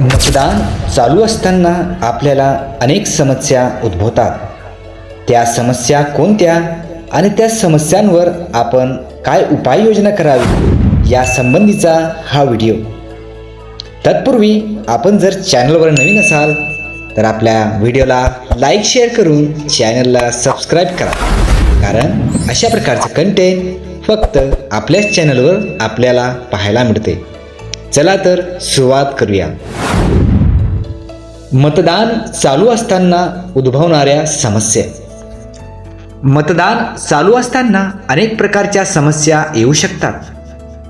मतदान चालू असताना आपल्याला अनेक समस्या उद्भवतात. त्या समस्या कोणत्या आणि त्या समस्यांवर आपण काय उपाययोजना करावी या संबंधीचा हा व्हिडिओ. तत्पूर्वी आपण जर चॅनलवर नवीन असाल तर आपल्या व्हिडिओला लाईक शेअर करून चॅनलला सबस्क्राईब करा. कारण अशा प्रकारचं कंटेंट फक्त आपल्याच चॅनलवर आपल्याला पाहायला मिळते. चला तर सुरुवात करूया. मतदान चालू असताना उद्भवणाऱ्या समस्या. मतदान चालू असताना अनेक प्रकारच्या समस्या येऊ शकतात.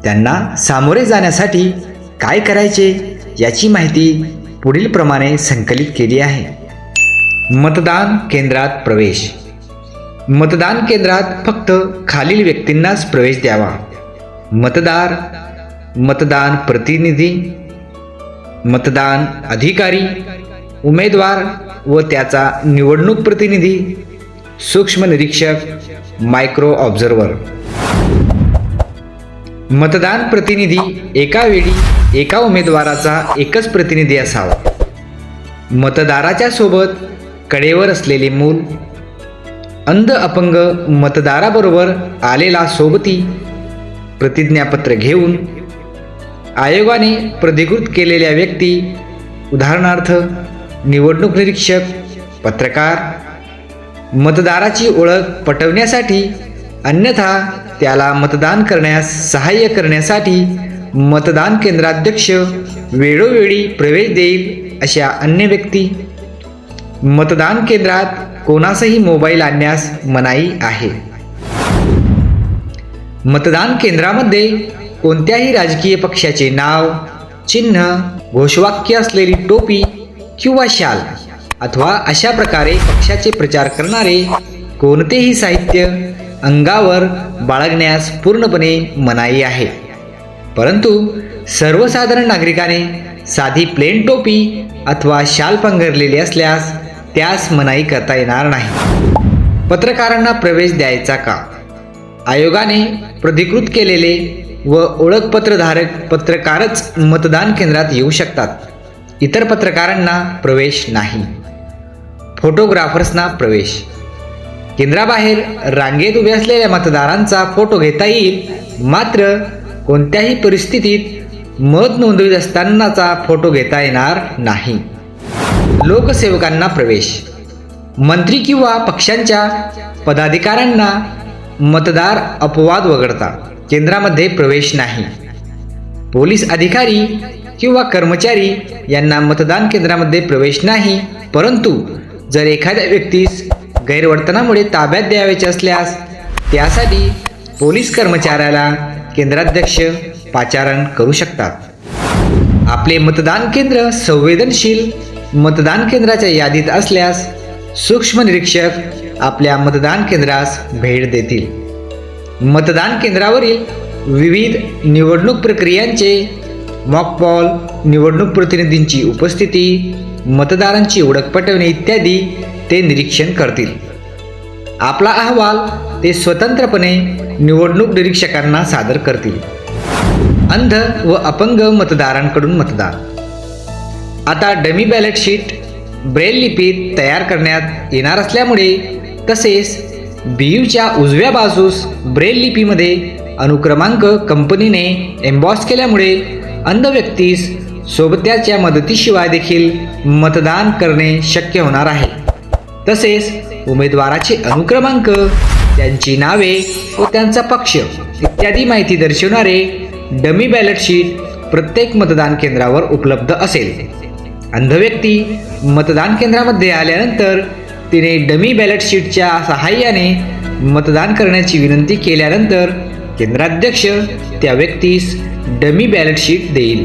त्यांना सामोरे जाण्यासाठी काय करायचे याची माहिती पुढील प्रमाणे संकलित केली आहे. मतदान केंद्रात प्रवेश. मतदान केंद्रात फक्त खालील व्यक्तींनाच प्रवेश द्यावा. मतदार मतदान प्रतिनिधी मतदान अधिकारी उमेदवार व त्याचा निवडणूक प्रतिनिधी सूक्ष्म निरीक्षक मायक्रो ऑब्झर्वर मतदान प्रतिनिधी एका वेळी एका उमेदवाराचा एकच प्रतिनिधी असावा. मतदाराच्या सोबत कडेवर असलेले मूल अंध अपंग मतदाराबरोबर आलेला सोबती प्रतिज्ञापत्र घेऊन आयोगाने प्रधिकृत केलेल्या व्यक्ती उदाहरणार्थ निवडणूक निरीक्षक पत्रकार मतदाराची ओळख पटवण्यासाठी अन्यथा त्याला मतदान करण्यास सहाय्य करण्यासाठी मतदान केंद्राध्यक्ष वेळोवेळी प्रवेश देईल अशा अन्य व्यक्ती. मतदान केंद्रात कोणासही मोबाईल आणण्यास मनाई आहे. मतदान केंद्रामध्ये कोणत्याही राजकीय पक्षाचे नाव चिन्ह घोषवाक्य असलेली टोपी किंवा शाल अथवा अशा प्रकारे पक्षाचे प्रचार करणारे कोणतेही साहित्य अंगावर बाळगण्यास पूर्णपणे मनाई आहे. परंतु सर्वसाधारण नागरिकाने साधी प्लेन टोपी अथवा शाल पंगरलेली असल्यास त्यास मनाई करता येणार नाही. पत्रकारांना प्रवेश द्यायचा का? आयोगाने प्रधिकृत केलेले व ओळखपत्रधारक पत्रकारच मतदान केंद्रात येऊ शकतात. इतर पत्रकारांना प्रवेश नाही. फोटोग्राफर्सना प्रवेश. केंद्राबाहेर रांगेत उभे असलेल्या मतदारांचा फोटो घेता येईल. मात्र कोणत्याही परिस्थितीत मत नोंदवीत असतानाचा फोटो घेता येणार नाही. लोकसेवकांना प्रवेश. मंत्री किंवा पक्षांच्या पदाधिकाऱ्यांना मतदार अपवाद वगळता. केंद्रामध्ये प्रवेश नाही. पोलीस अधिकारी किंवा कर्मचारी यांना मतदान केंद्रामध्ये प्रवेश नाही परंतु जर एखाद्या व्यक्तीस गैरवर्तनामुळे ताब्यात द्यावायचे असल्यास त्यासाठी पोलीस कर्मचाऱ्याला केंद्राध्यक्ष पाचारण करू शकतात. आपले मतदान केंद्र संवेदनशील मतदान केंद्राच्या यादीत असल्यास सूक्ष्म निरीक्षक आपल्या मतदान केंद्रास भेट देतील. मतदान केंद्रावरील विविध निवडणूक प्रक्रियांचे मॉकपॉल निवडणूक प्रतिनिधींची उपस्थिती मतदारांची ओळख पटवणे इत्यादी ते निरीक्षण करतील. आपला अहवाल ते स्वतंत्रपणे निवडणूक निरीक्षकांना सादर करतील. अंध व अपंग मतदारांकडून मतदान. आता डमी बॅलेट शीट ब्रेल लिपीत तयार करण्यात येणार असल्यामुळे तसेच बीयूच्या उजव्या बाजूस ब्रेल लिपीमध्ये अनुक्रमांक कंपनीने एम्बॉस केल्यामुळे अंध व्यक्तीस सोबत्याच्या मदतीशिवाय देखील मतदान करणे शक्य होणार आहे. तसेच उमेदवाराचे अनुक्रमांक त्यांची नावे व त्यांचा पक्ष इत्यादी माहिती दर्शवणारे डमी बॅलेट शीट प्रत्येक मतदान केंद्रावर उपलब्ध असेल. अंध व्यक्ती मतदान केंद्रामध्ये आल्यानंतर तिने डमी बॅलेट शीटच्या सहाय्याने मतदान करण्याची विनंती केल्यानंतर केंद्राध्यक्ष त्या व्यक्तीस डमी बॅलेट शीट देईल.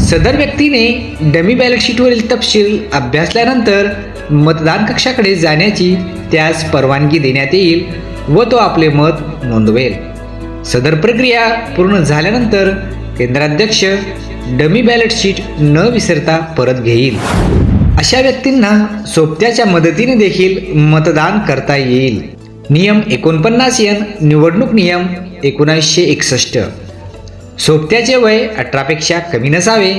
सदर व्यक्तीने डमी बॅलेट शीटवरील तपशील अभ्यासल्यानंतर मतदान कक्षाकडे जाण्याची त्यास परवानगी देण्यात येईल व तो आपले मत नोंदवेल. सदर प्रक्रिया पूर्ण झाल्यानंतर केंद्राध्यक्ष डमी बॅलेट शीट न विसरता परत घेईल. अशा व्यक्तींना सोबत्याच्या मदतीने देखील मतदान करता येईल. नियम एकोणपन्नास एन निवडणूक नियम एकोणीसशे एकसष्ट. सोबत्याचे वय अठरापेक्षा कमी नसावे.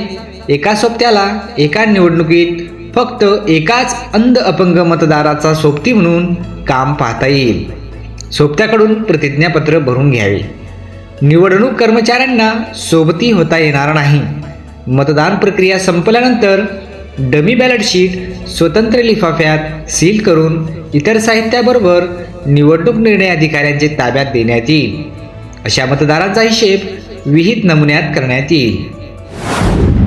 एका सोबत्याला एका निवडणुकीत फक्त एकाच अंध अपंग मतदाराचा सोबती म्हणून काम पाहता येईल. सोबत्याकडून प्रतिज्ञापत्र भरून घ्यावे. निवडणूक कर्मचाऱ्यांना सोबती होता येणार नाही. मतदान प्रक्रिया संपल्यानंतर डमी बॅलट शीट स्वतंत्र लिफाफ्यात सील करून इतर साहित्याबरोबर निवडणूक निर्णय अधिकाऱ्यांचे ताब्यात देण्यात येईल. अशा मतदारांचा हिशेब विहित नमुन्यात करण्यात येईल.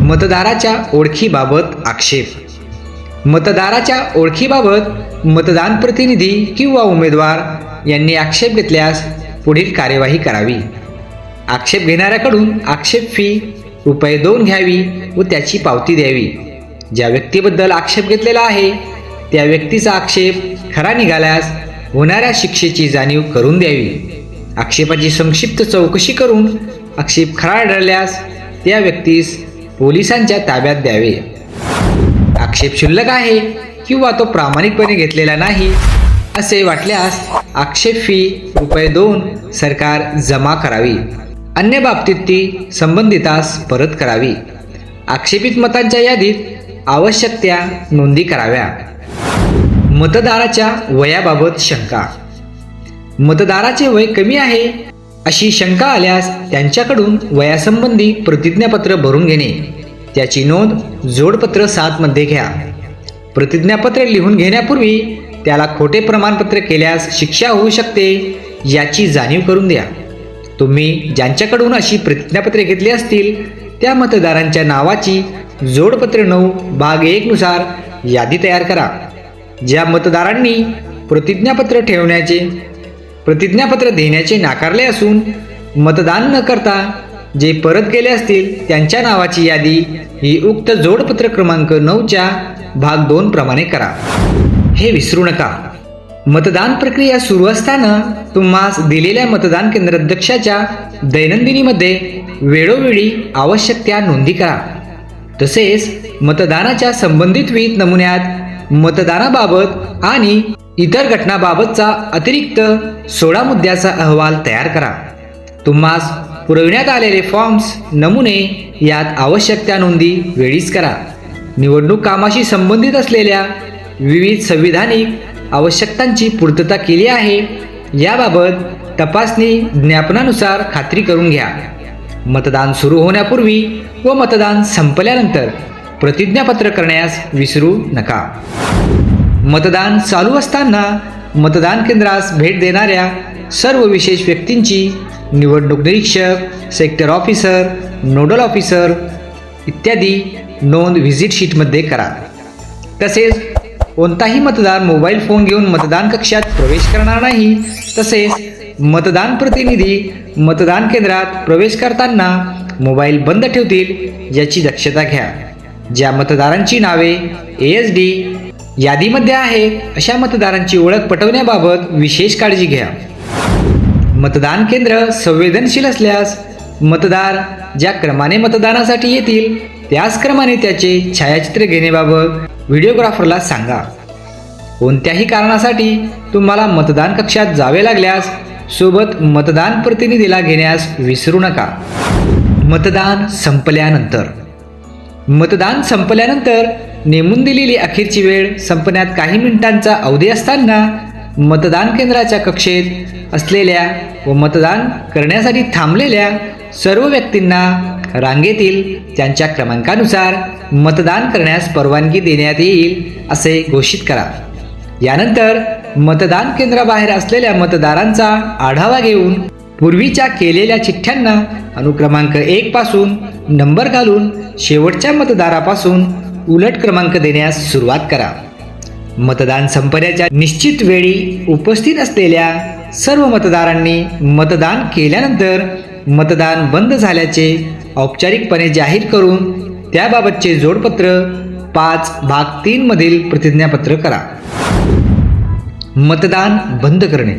मतदाराच्या ओळखीबाबत आक्षेप. मतदाराच्या ओळखीबाबत मतदान प्रतिनिधी किंवा उमेदवार यांनी आक्षेप घेतल्यास पुढील कार्यवाही करावी. आक्षेप घेणाऱ्याकडून आक्षेप फी रुपये दोन घ्यावी व त्याची पावती द्यावी. ज्या व्यक्तीबद्दल आक्षेप घेतलेला आहे त्या व्यक्तीचा आक्षेप खरा निघाल्यास होणाऱ्या शिक्षेची जाणीव करून द्यावी. आक्षेपाची संक्षिप्त चौकशी करून आक्षेप खरा आढळल्यास त्या व्यक्तीस पोलिसांच्या ताब्यात द्यावे. आक्षेप शुल्लक आहे किंवा तो प्रामाणिकपणे घेतलेला नाही असे वाटल्यास आक्षेप फी रुपये दोन सरकार जमा करावी. अन्य बाबतीत ती संबंधितास परत करावी. आक्षेपित मतांच्या यादीत आवश्यक त्या नोंदी कराव्या. मतदाराच्या वयाबाबत शंका. मतदाराचे वय कमी आहे अशी शंका आल्यास त्यांच्याकडून वयासंबंधी प्रतिज्ञापत्र भरून घेणे. त्याची नोंद जोडपत्र सातमध्ये घ्या. प्रतिज्ञापत्र लिहून घेण्यापूर्वी त्याला खोटे प्रमाणपत्र केल्यास शिक्षा होऊ शकते याची जाणीव करून द्या. तुम्ही ज्यांच्याकडून अशी प्रतिज्ञापत्रे घेतली असतील त्या मतदारांच्या नावाची जोडपत्र नऊ भाग एकनुसार यादी तयार करा. ज्या मतदारांनी प्रतिज्ञापत्र ठेवण्याचे प्रतिज्ञापत्र देण्याचे नाकारले असून मतदान न करता जे परत गेले असतील त्यांच्या नावाची यादी ही उक्त जोडपत्र क्रमांक नऊच्या भाग दोन प्रमाणे करा. हे विसरू नका. मतदान प्रक्रिया सुरू असताना तुम्हास दिलेल्या मतदान केंद्राध्यक्षाच्या दैनंदिनीमध्ये वेळोवेळी आवश्यक त्या नोंदी करा. तसेच मतदानाच्या संबंधित विहित नमुन्यात मतदानाबाबत आणि इतर घटनाबाबतचा अतिरिक्त सोळा मुद्द्याचा अहवाल तयार करा. तुम्हास पुरविण्यात आलेले फॉर्म्स नमुने यात आवश्यक त्या नोंदी वेळीच करा. निवडणूक कामाशी संबंधित असलेल्या विविध संविधानिक आवश्यकतांची पूर्तता केली आहे याबाबत तपासणी ज्ञापनानुसार खात्री करून घ्या. मतदान सुरू होण्यापूर्वी व मतदान संपल्यानंतर प्रतिज्ञापत्र करण्यास विसरू नका. मतदान चालू असताना मतदान केंद्रास भेट देणाऱ्या सर्व विशेष व्यक्तींची निवडणूक निरीक्षक सेक्टर ऑफिसर नोडल ऑफिसर इत्यादी नोंद व्हिजिट शीटमध्ये करा. तसेच कोणताही मतदार मोबाईल फोन घेऊन मतदान कक्षात प्रवेश करणार नाही. तसेच मतदान प्रतिनिधी मतदान केंद्रात प्रवेश करताना मोबाईल बंद ठेवतील याची दक्षता घ्या. ज्या मतदारांची नावे ए एस डी यादीमध्ये आहेत अशा मतदारांची ओळख पटवण्याबाबत विशेष काळजी घ्या. मतदान केंद्र संवेदनशील असल्यास मतदार ज्या क्रमाने मतदानासाठी येतील त्याच क्रमाने त्याचे छायाचित्र घेण्याबाबत व्हिडिओग्राफरला सांगा. कोणत्याही कारणासाठी तुम्हाला मतदान कक्षात जावे लागल्यास सोबत मतदान प्रतिनिधीला घेण्यास विसरू नका. मतदान संपल्यानंतर. मतदान संपल्यानंतर नेमून दिलेली अखेरची वेळ संपण्यात काही मिनिटांचा अवधी असताना मतदान केंद्राच्या कक्षेत असलेल्या व मतदान करण्यासाठी थांबलेल्या सर्व व्यक्तींना रांगेतील त्यांच्या क्रमांकानुसार मतदान करण्यास परवानगी देण्यात येईल असे घोषित करा. यानंतर मतदान केंद्राबाहेर असलेल्या मतदारांचा आढावा घेऊन पूर्वीच्या केलेल्या चिठ्ठ्यांना अनुक्रमांक एक पासून नंबर घालून शेवटच्या मतदारापासून उलट क्रमांक देण्यास सुरुवात करा. मतदान संपण्याच्या निश्चित वेळी उपस्थित असलेल्या सर्व मतदारांनी मतदान केल्यानंतर मतदान बंद झाल्याचे औपचारिकपणे जाहीर करून त्याबाबतचे जोडपत्र पाच भाग तीन मधील प्रतिज्ञापत्र करा. मतदान बंद करणे.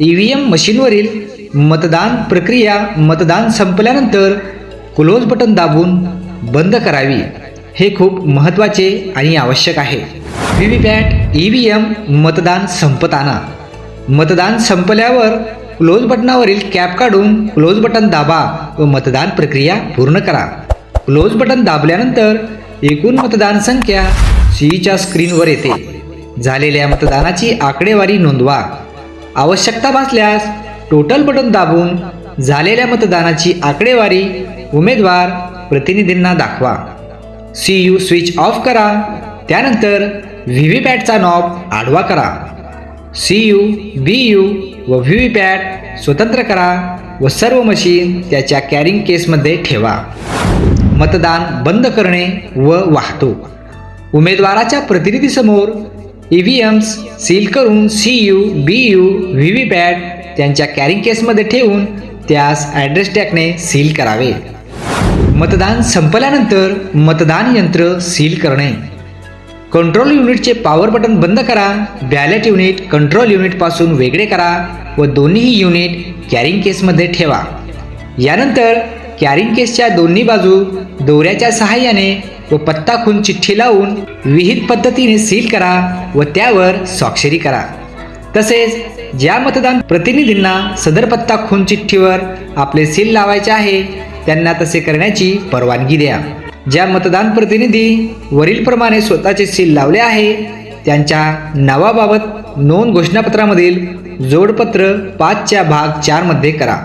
ई व्ही एम मशीनवरील मतदान प्रक्रिया मतदान संपल्यानंतर क्लोज बटन दाबून बंद करावी. हे खूप महत्त्वाचे आणि आवश्यक आहे. V V PAT E V M मतदान संपताना. मतदान संपल्यावर क्लोज बटनावरील कॅप काढून क्लोज बटन दाबा व मतदान प्रक्रिया पूर्ण करा. क्लोज बटन दाबल्यानंतर एकूण मतदान संख्या सीईच्या स्क्रीनवर येते. झालेल्या मतदानाची आकडेवारी नोंदवा. आवश्यकता भासल्यास टोटल बटन दाबून झालेल्या मतदानाची आकडेवारी उमेदवार प्रतिनिधींना दाखवा. सी यू स्विच ऑफ करा. त्यानंतर व्ही व्ही पॅटचा नॉब आडवा करा. सी यू बी यू व व्ही व्ही पॅट स्वतंत्र करा व सर्व मशीन त्याच्या कॅरिंग केसमध्ये ठेवा. मतदान बंद करणे व वाहतूक. उमेदवाराच्या प्रतिनिधीसमोर ई व्ही एम्स सील करून C U B U V V PAT त्यांच्या कॅरिंग केसमध्ये ठेवून त्यास ॲड्रेस टॅगने सील करावे. मतदान संपल्यानंतर मतदान यंत्र सील करणे. कंट्रोल युनिटचे पॉवर बटन बंद करा. बॅलेट युनिट कंट्रोल युनिटपासून वेगळे करा व दोन्ही युनिट कॅरिंग केसमध्ये ठेवा. यानंतर कॅरिंग केसच्या दोन्ही बाजू दोऱ्याच्या सहाय्याने व पत्ता खून चिठ्ठी लावून विहित पद्धतीने सील करा व त्यावर स्वाक्षरी करा. तसेच ज्या मतदान प्रतिनिधींना सदर पत्ता खून चिठ्ठीवर आपले सील लावायचे आहे त्यांना तसे करण्याची परवानगी द्या. ज्या मतदान प्रतिनिधी वरीलप्रमाणे स्वतःचे सील लावले आहे त्यांच्या नावाबाबत नोंद घोषणापत्रामधील जोडपत्र पाचच्या भाग चारमध्ये करा.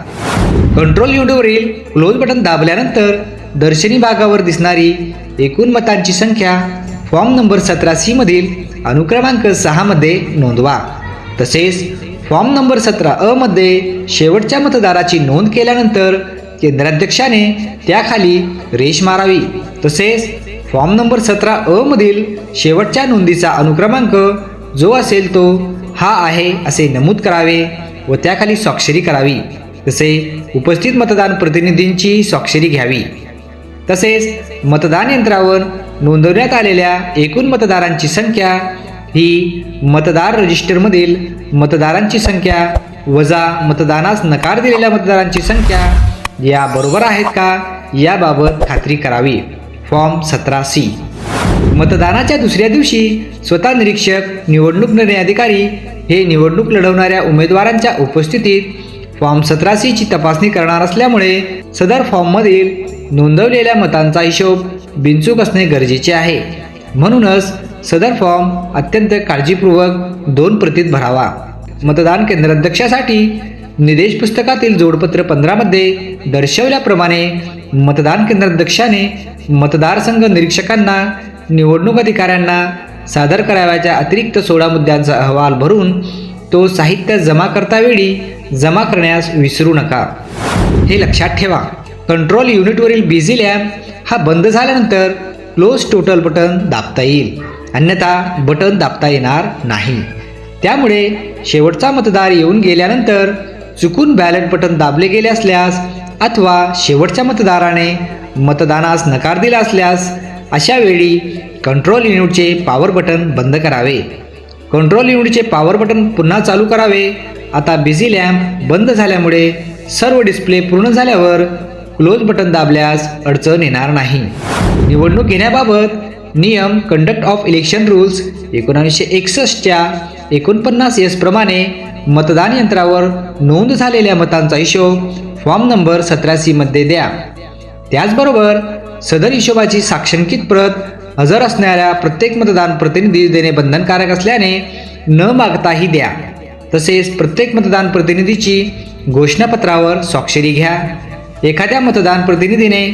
कंट्रोल युनिटवरील क्लोज बटन दाबल्यानंतर दर्शनी भागावर दिसणारी एकूण मतांची संख्या फॉर्म नंबर सतरा सी मधील अनुक्रमांक सहामध्ये नोंदवा. तसेच फॉर्म नंबर सतरा अमध्ये शेवटच्या मतदाराची नोंद केल्यानंतर केंद्राध्यक्षाने त्याखाली रेश मारावी. तसेच फॉर्म नंबर सतरा अ मधील शेवटच्या नोंदीचा अनुक्रमांक जो असेल तो हा आहे असे नमूद करावे व त्याखाली स्वाक्षरी करावी. तसे उपस्थित मतदान प्रतिनिधींची स्वाक्षरी घ्यावी. तसेच मतदान यंत्रावर नोंदवण्यात आलेल्या एकूण मतदारांची संख्या ही मतदार रजिस्टरमधील मतदारांची संख्या वजा मतदानास नकार दिलेल्या मतदारांची संख्या या बरोबर आहेत का? याबाबत खात्री करावी. फॉर्म सतरा सी. मतदानाच्या दुसऱ्या दिवशी स्वतः निरीक्षक निवडणूक निर्णय अधिकारी हे निवडणूक लढवणाऱ्या उमेदवारांच्या उपस्थितीत फॉर्म सतरा सीची तपासणी करणार असल्यामुळे सदर फॉर्ममधील नोंदवलेल्या मतांचा हिशोब बिनचूक असणे गरजेचे आहे. म्हणूनच सदर फॉर्म अत्यंत काळजीपूर्वक दोन प्रतीत भरावा. मतदान केंद्राध्यक्षासाठी निदेश पुस्तकातील जोडपत्र पंधरामध्ये दर्शवल्याप्रमाणे मतदान केंद्राध्यक्षाने मतदारसंघ निरीक्षकांना निवडणूक अधिकाऱ्यांना सादर करावयाच्या अतिरिक्त सोळा मुद्द्यांचा अहवाल भरून तो साहित्य जमा करतावेळी जमा करण्यास विसरू नका. हे लक्षात ठेवा. कंट्रोल युनिटवरील बिझी लॅम्प हा बंद झाल्यानंतर क्लोज टोटल बटन दाबता येईल. अन्यथा बटन दाबता येणार नाही. त्यामुळे शेवटचा मतदार येऊन गेल्यानंतर चुकून बॅलेट बटन दाबले गेले असल्यास अथवा शेवटच्या मतदाराने मतदानास नकार दिला असल्यास अशा वेळी कंट्रोल युनिटचे पॉवर बटन बंद करावे. कंट्रोल युनिटचे पॉवर बटन पुन्हा चालू करावे. आता बिझी लॅम्प बंद झाल्यामुळे सर्व डिस्प्ले पूर्ण झाल्यावर क्लोज बटन दाबल्यास अडचण येणार नाही. निवडणूक घेण्याबाबत नियम कंडक्ट ऑफ इलेक्शन रूल्स एकोणावीसशे एकसष्टच्या एकोणपन्नास एस प्रमाणे मतदान यंत्रावर नोंद झालेल्या मतांचा हिशोब फॉर्म नंबर सतरासी मध्ये द्या. त्याचबरोबर सदर हिशोबाची साक्षांकित प्रत हजर असणाऱ्या प्रत्येक मतदान प्रतिनिधी देणे बंधनकारक असल्याने न मागताही द्या. तसेच प्रत्येक मतदान प्रतिनिधीची घोषणापत्रावर स्वाक्षरी घ्या. एखाद्या मतदान प्रतिनिधीने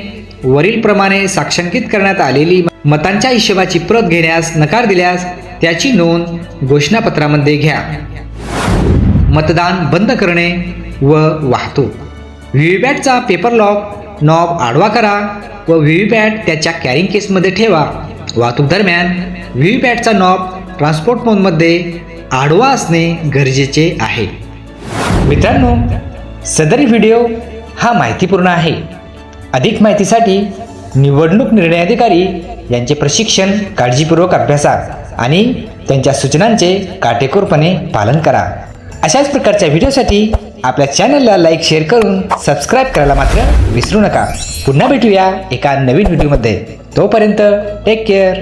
वरीलप्रमाणे साक्षांकित करण्यात आलेली मतांच्या हिशेबाची प्रत घेण्यास नकार दिल्यास त्याची नोंद घोषणापत्रामध्ये घ्या. मतदान बंद करणे व वाहतूक. व्हीव्हीपॅटचा पेपर लॉक नॉब आडवा करा व व्हीव्हीपॅट त्याच्या कॅरिंग केसमध्ये ठेवा. वाहतूक दरम्यान व्हीव्हीपॅटचा नॉब ट्रान्सपोर्ट मोडमध्ये आडवा असणे गरजेचे आहे. मित्रांनो सदरी व्हिडिओ हा माहितीपूर्ण आहे. अधिक माहितीसाठी निवडणूक निर्णय अधिकारी यांचे प्रशिक्षण काळजीपूर्वक अभ्यासा आणि त्यांच्या सूचनांचे काटेकोरपणे पालन करा. अशाच प्रकारच्या व्हिडिओसाठी आपल्या चॅनलला लाईक शेअर करून सबस्क्राईब करायला मात्र विसरू नका. पुन्हा भेटूया एका नवीन व्हिडिओमध्ये. तोपर्यंत टेक केअर